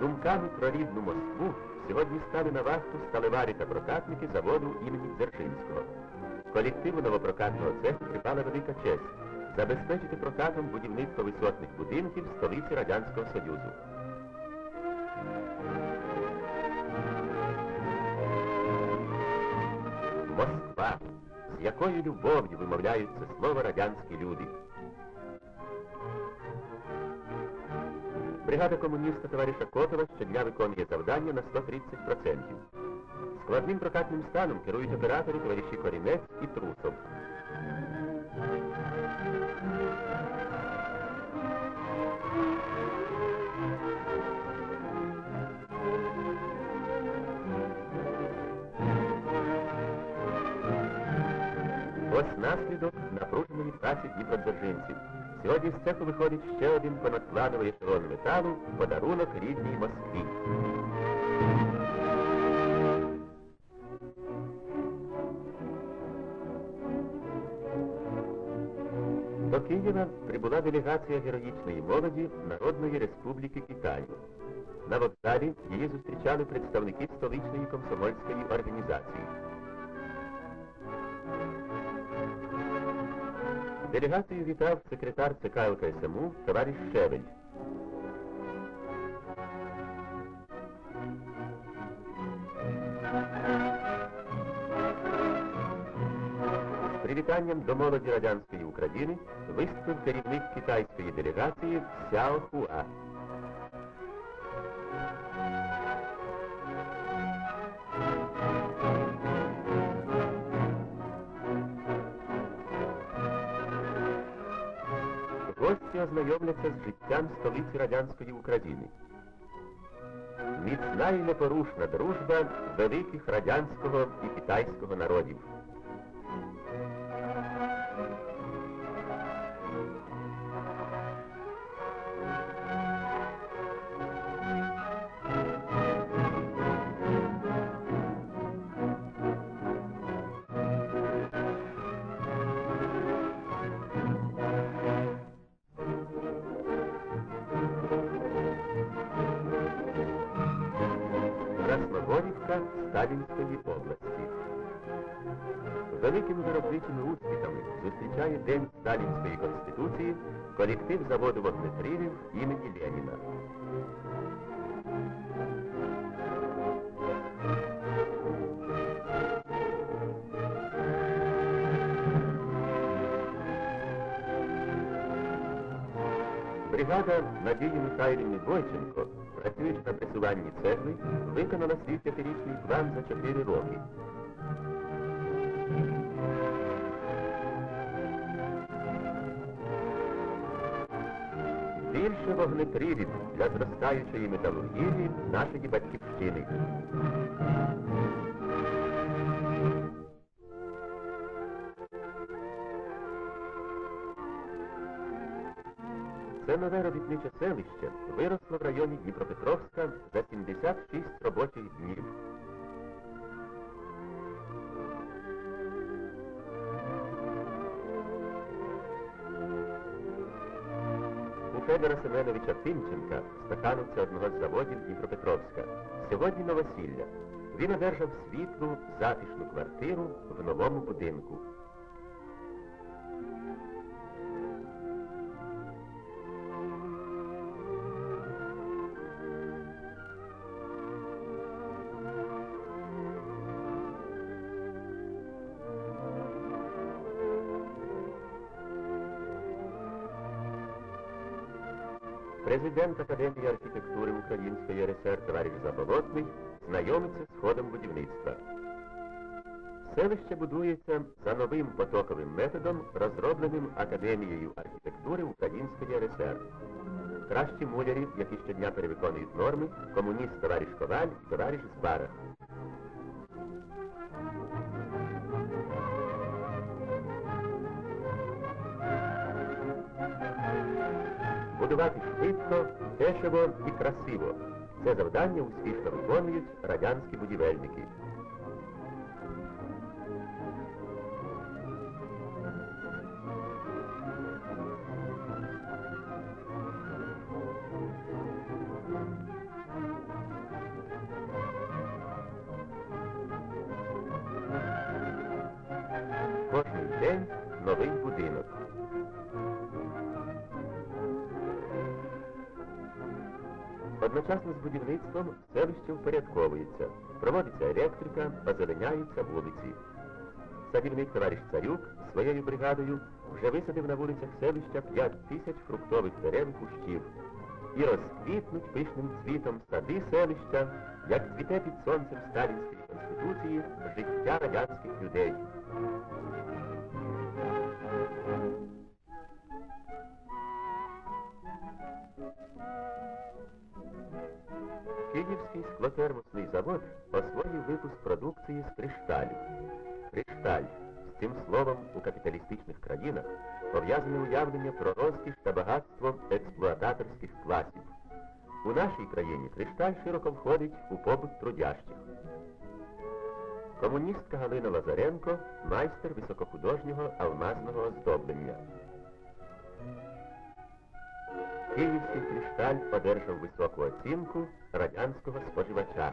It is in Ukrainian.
думками про рідну Москву сьогодні стали на вахту сталеварі та прокатники заводу імені Дзержинського. Колективу новопрокатного цеху припала велика честь забезпечити прокатом будівництво висотних будинків столиці Радянського Союзу. Москва, з якою любов'ю вимовляють це слово радянські люди. Бригада комуніста товариша Котова щодня виконує завдання на 130%. Складним прокатним станом керують оператори товариші Корінець і Трусов. Ось наслідок напруженої праці дніпродзержинців. Сьогодні з цеху виходить ще один понадплановий ешелон металу подарунок рідній Москві. До Києва прибула делегація героїчної молоді Народної Республіки Китаю. На вокзалі її зустрічали представники столичної комсомольської організації. Делегацію вітав секретар ЦК ЛКСМУ товариш Шевель. Привітанням до молоді радянської України виступив керівник китайської делегації Сяо Хуа. Гості ознайомляться з життям столиці радянської України. Міцна і непорушна дружба великих радянського і китайського народів. Великими виробничими успіхами зустрічає День Сталінської Конституції колектив заводу вогнетривів імені Леніна. Бригада Надії Михайлівни Бойченко, працюючи на пресуванні цегли, виконала свій п'ятирічний план за чотири роки. Більше вогнепривід для зростаючої металургії нашої батьківщини. Це нове робітниче селище виросло в районі Дніпропетровська за 76 робочих днів. Федора Семеновича Тимченка, стахановця одного з заводів Дніпропетровська, сьогодні новосілля. Він одержав світлу, затишну квартиру в новому будинку. Президент Академії архітектури Української РСР товариш Заболотний знайомиться з ходом будівництва. Селище будується за новим потоковим методом, розробленим Академією архітектури Української РСР. Кращі мулярі, які щодня перевиконують норми, комуніст товариш Коваль і товариш Збара. співати швидко, дешево і красиво. Це завдання успішно виконують радянські будівельники. Кожен день новий будинок. Одночасно з будівництвом селище впорядковується, проводиться електрика, озеленяються вулиці. Садівник товариш Царюк своєю бригадою вже висадив на вулицях селища 5 тисяч фруктових дерев і кущів. І розквітнуть пишним цвітом сади селища, як цвіте під сонцем Сталінської конституції життя радянських людей. Київський склотермосний завод освоїв випуск продукції з кришталю. Кришталь. З цим словом у капіталістичних країнах пов'язане уявлення про розкіш та багатство експлуататорських класів. У нашій країні кришталь широко входить у побут трудящих. Комуністка Галина Лазаренко майстер високохудожнього алмазного оздоблення. Київський кришталь одержав високу оцінку радянського споживача.